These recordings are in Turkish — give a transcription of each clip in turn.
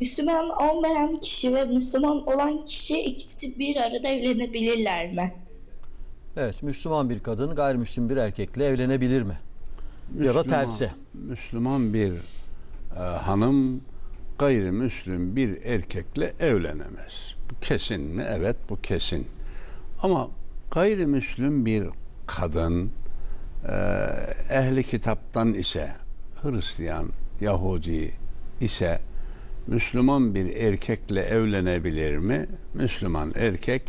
Müslüman olmayan kişi ve Müslüman olan kişi ikisi bir arada evlenebilirler mi? Evet, Müslüman bir kadın gayrimüslim bir erkekle evlenebilir mi? Ya da Müslüman- tersi. Müslüman bir e, hanım gayrimüslim bir erkekle evlenemez. Bu kesin mi? Evet bu kesin. Ama gayrimüslim bir kadın e, ehli kitaptan ise Hristiyan, Yahudi ise Müslüman bir erkekle evlenebilir mi? Müslüman erkek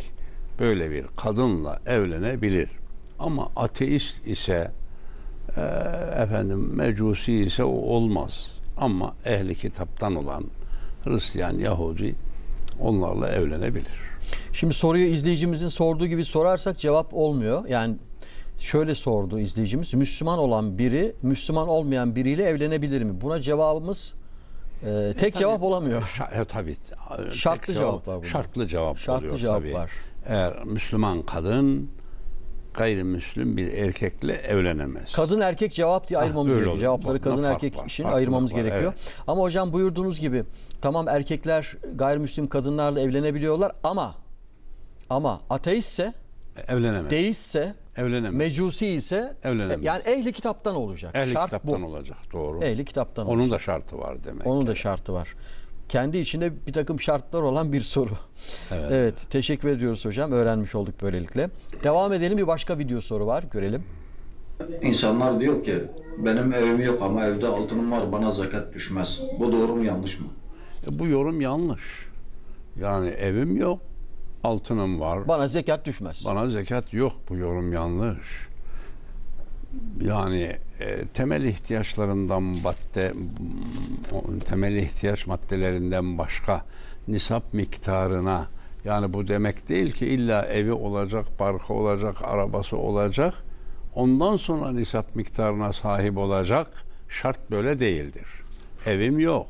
böyle bir kadınla evlenebilir. Ama ateist ise e, efendim mecusi ise o olmaz. Ama ehli kitaptan olan Hristiyan, Yahudi onlarla evlenebilir. Şimdi soruyu izleyicimizin sorduğu gibi sorarsak cevap olmuyor. Yani şöyle sordu izleyicimiz. Müslüman olan biri Müslüman olmayan biriyle evlenebilir mi? Buna cevabımız e, tek cevap olamıyor. Şa- e, tabii. e, Şartlı cevap var bunda. Şartlı cevap Şartlı oluyor cevap tabii. var. Eğer Müslüman kadın gayrimüslim bir erkekle evlenemez. Kadın erkek cevap diye ayırmamız öyle gerekiyor. oluyor. Cevapları Bunda kadın erkek var, için ayırmamız var, gerekiyor. evet. Ama hocam buyurduğunuz gibi tamam erkekler gayrimüslim kadınlarla evlenebiliyorlar ama ama ateistse, evlenemez. deistse, evlenemez. mecusi ise Evlenemez. yani ehli kitaptan olacak. ehli Şart kitaptan bu. olacak doğru. Ehli kitaptan Onun olacak. da şartı var demek. Onun da ki. şartı var. Kendi içinde bir takım şartlar olan bir soru. Evet. Evet, teşekkür ediyoruz hocam. Öğrenmiş olduk böylelikle. Devam edelim. Bir başka video soru var. Görelim. İnsanlar diyor ki benim evim yok ama evde altınım var bana zekat düşmez. Bu doğru mu yanlış mı? E, bu yorum yanlış. Yani evim yok, altınım var. Bana zekat düşmez. Bana zekat yok bu yorum yanlış. Yani e, temel ihtiyaçlarından madde temel ihtiyaç maddelerinden başka nisap miktarına yani bu demek değil ki illa evi olacak, barkı olacak, arabası olacak. Ondan sonra nisap miktarına sahip olacak. Şart böyle değildir. Evim yok,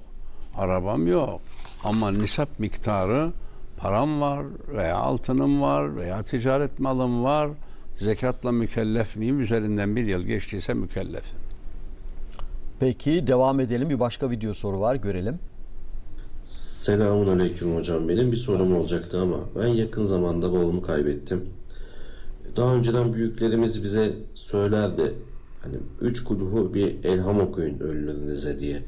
arabam yok ama nisap miktarı param var veya altınım var veya ticaret malım var. Zekatla mükellef miyim? Üzerinden bir yıl geçtiyse mükellefim. Peki devam edelim. Bir başka video soru var. Görelim. Selamun aleyküm hocam. Benim bir sorum olacaktı ama ben yakın zamanda babamı kaybettim. Daha önceden büyüklerimiz bize söylerdi. Hani üç kulhu bir elham okuyun ölülerinize diye.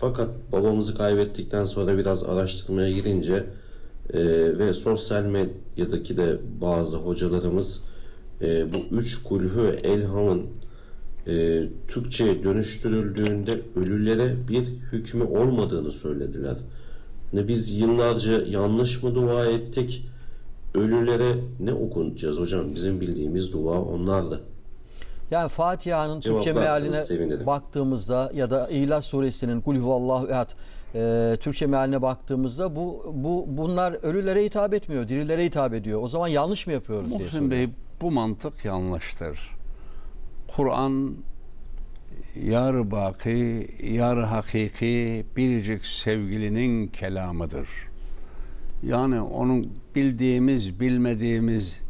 Fakat babamızı kaybettikten sonra biraz araştırmaya girince e, ve sosyal medyadaki de bazı hocalarımız e, bu üç kulhu elhamın e, Türkçe'ye dönüştürüldüğünde ölülere bir hükmü olmadığını söylediler. Ne biz yıllarca yanlış mı dua ettik? Ölülere ne okunacağız hocam? Bizim bildiğimiz dua onlardı. Yani Fatiha'nın Türkçe mealine sevinirim. baktığımızda ya da İhlas suresinin Kul huvallahu ehad e, Türkçe mealine baktığımızda bu bu bunlar ölülere hitap etmiyor, dirilere hitap ediyor. O zaman yanlış mı yapıyoruz diye Muhsin soruyor. Bey bu mantık yanlıştır. Kur'an yar baki, yar hakiki biricik sevgilinin kelamıdır. Yani onun bildiğimiz, bilmediğimiz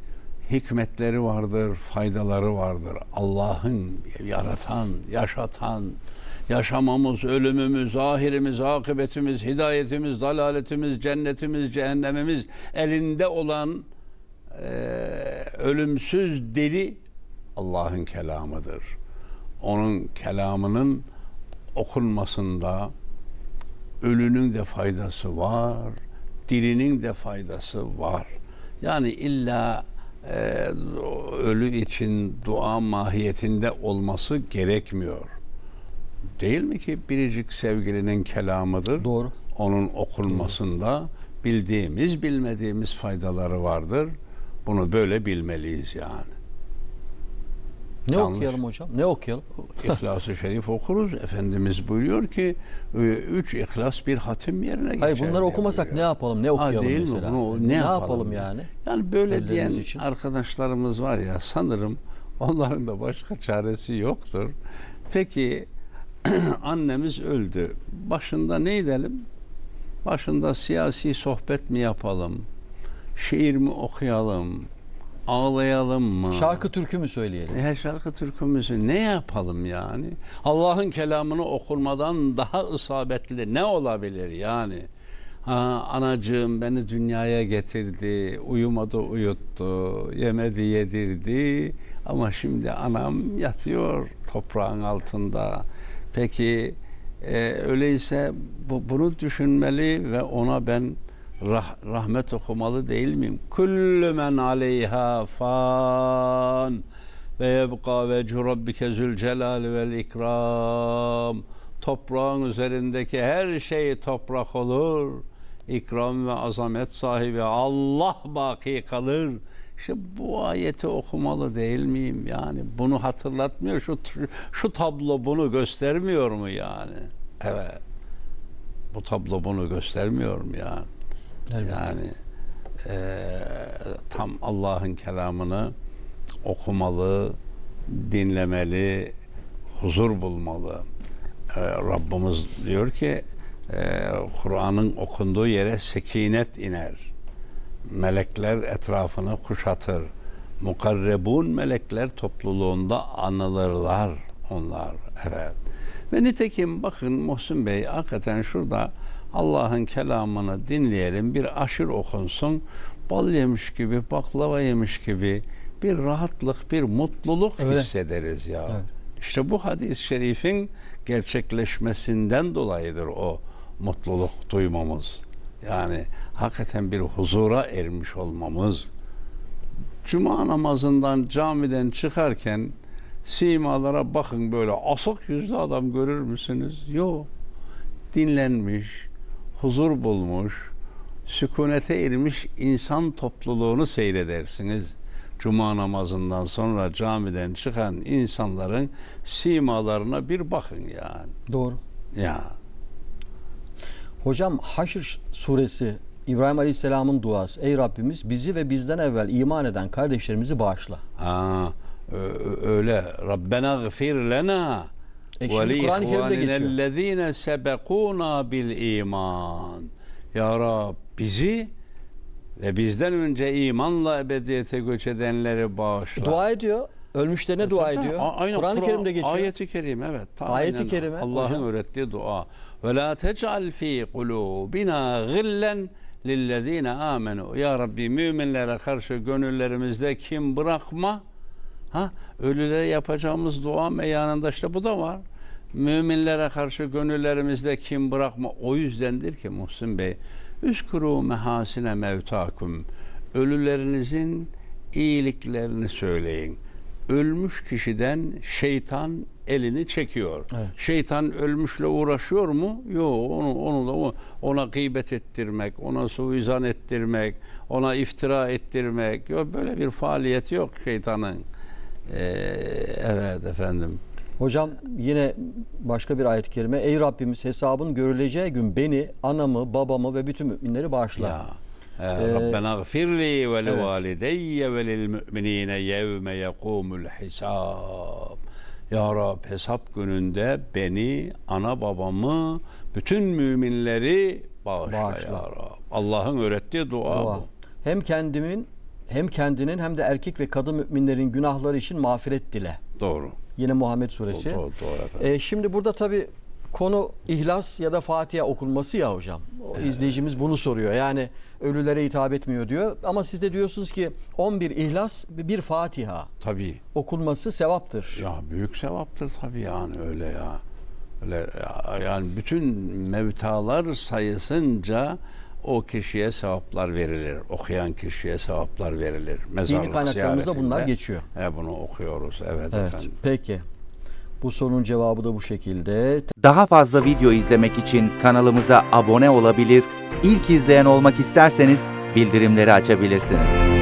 hikmetleri vardır, faydaları vardır. Allah'ın yaratan, yaşatan, yaşamamız, ölümümüz, ahirimiz, akıbetimiz, hidayetimiz, dalaletimiz, cennetimiz, cehennemimiz elinde olan eee, ölümsüz deli Allah'ın kelamıdır. Onun kelamının okunmasında ölünün de faydası var, dirinin de faydası var. Yani illa eee, ölü için dua mahiyetinde olması gerekmiyor. Değil mi ki biricik sevgilinin kelamıdır? Doğru. Onun okunmasında bildiğimiz bilmediğimiz faydaları vardır. Bunu böyle bilmeliyiz yani. Ne Yanlış. okuyalım hocam? Ne okuyalım? İhlas-ı Şerif okuruz. Efendimiz buyuruyor ki e, üç ihlas bir hatim yerine geçer. Hayır bunları okumasak buyuruyor. ne yapalım? Ne Ha, okuyalım değil mi? mesela? Bunu ne, yapalım yani? Yani böyle diyen için. arkadaşlarımız var ya sanırım onların da başka çaresi yoktur. Peki annemiz öldü. Başında ne edelim? Başında siyasi sohbet mi yapalım? Şiir mi okuyalım? Ağlayalım mı? Şarkı türkü mü söyleyelim? Her şarkı türkümüzü ne yapalım yani? Allah'ın kelamını okunmadan daha isabetli ne olabilir yani? Ha, anacığım beni dünyaya getirdi, uyumadı uyuttu, yemedi yedirdi ama şimdi anam yatıyor toprağın altında. Peki e, öyleyse bu, bunu düşünmeli ve ona ben rah- rahmet okumalı değil miyim? Kullu men aleyha fan ve yebqa vecu rabbike zül celal vel ikram. Toprağın üzerindeki her şey toprak olur. İkram ve azamet sahibi Allah baki kalır. İşte bu ayeti okumalı değil miyim yani? Bunu hatırlatmıyor. Şu şu tablo bunu göstermiyor mu yani? Evet. Bu tablo bunu göstermiyor mu yani? Elbette. Yani eee, tam Allah'ın kelamını okumalı, dinlemeli, huzur bulmalı. Eee, Rabbimiz diyor ki eee, Kur'an'ın okunduğu yere sekinet iner. Melekler etrafını kuşatır. Mukarrebun melekler topluluğunda anılırlar onlar. Evet. Ve nitekim bakın Muhsin Bey hakikaten şurada Allah'ın kelamını dinleyelim. Bir aşır okunsun. Bal yemiş gibi, baklava yemiş gibi bir rahatlık, bir mutluluk Öyle. hissederiz ya. Evet. İşte bu hadis-i şerifin gerçekleşmesinden dolayıdır o mutluluk duymamız. Yani hakikaten bir huzura ermiş olmamız. Cuma namazından camiden çıkarken simalara bakın böyle asık yüzlü adam görür müsünüz? Yok. Dinlenmiş, huzur bulmuş, sükunete ermiş insan topluluğunu seyredersiniz. Cuma namazından sonra camiden çıkan insanların simalarına bir bakın yani. Doğru. Ya Hocam Haşr suresi İbrahim Aleyhisselam'ın duası. Ey Rabbimiz bizi ve bizden evvel iman eden kardeşlerimizi bağışla. Ha, öyle. Rabbena gfir lena E şimdi Kur'an-ı Kerim'de geçiyor. ihvanillezine sebekuna bil iman. Ya Rab bizi ve bizden önce imanla ebediyete göç edenleri bağışla. Dua ediyor. Ölmüşlerine dua Tabii, ediyor. Kur'an-ı Kur'an- Kerim'de geçiyor. Ayeti kerim evet. Ta- Ayeti aynen. kerime, Allah'ın öğrettiği dua. Ve la tec'al fi kulubina gillen lillezine amenu. Ya Rabbi müminlere karşı gönüllerimizde kim bırakma. Ha, ölülere yapacağımız dua meyanında işte bu da var. Müminlere karşı gönüllerimizde kim bırakma. O yüzdendir ki Muhsin Bey, Üskuru mehasine mevtakum. Ölülerinizin iyiliklerini söyleyin. Ölmüş kişiden şeytan elini çekiyor. Evet. Şeytan ölmüşle uğraşıyor mu? Yok. Onu, onu da ona gıybet ettirmek, ona suizan ettirmek, ona iftira ettirmek. Yok böyle bir faaliyeti yok şeytanın. Ee, evet efendim. Hocam yine başka bir ayet-i kerime. Ey Rabbimiz hesabın görüleceği gün beni, anamı, babamı ve bütün müminleri bağışla. Ya. Ee, Rabbena gfirli ve li valideyye ve lil müminine yevme yekumul hisab. Ya Rab hesap gününde beni, ana babamı, bütün müminleri bağışla, Bağışla. ya Rab. Allah'ın öğrettiği dua, Dua. bu. Hem kendimin hem kendinin hem de erkek ve kadın müminlerin günahları için mağfiret dile. Doğru. Yine Muhammed suresi. Doğru, doğru efendim. E, şimdi burada tabi konu ihlas ya da Fatiha okunması ya hocam. O izleyicimiz bunu soruyor. Yani ölülere hitap etmiyor diyor. Ama siz de diyorsunuz ki 11 ihlas bir Fatiha Tabii. okunması sevaptır. Ya büyük sevaptır tabii yani öyle ya. Öyle ya- yani bütün mevtalar sayısınca o kişiye sevaplar verilir. Okuyan kişiye sevaplar verilir. Mezarlık kaynaklarımızda bunlar geçiyor. E, bunu okuyoruz. Evet, Evet. efendim. Peki. Bu sorunun cevabı da bu şekilde. Daha fazla video izlemek için kanalımıza abone olabilir, ilk izleyen olmak isterseniz bildirimleri açabilirsiniz.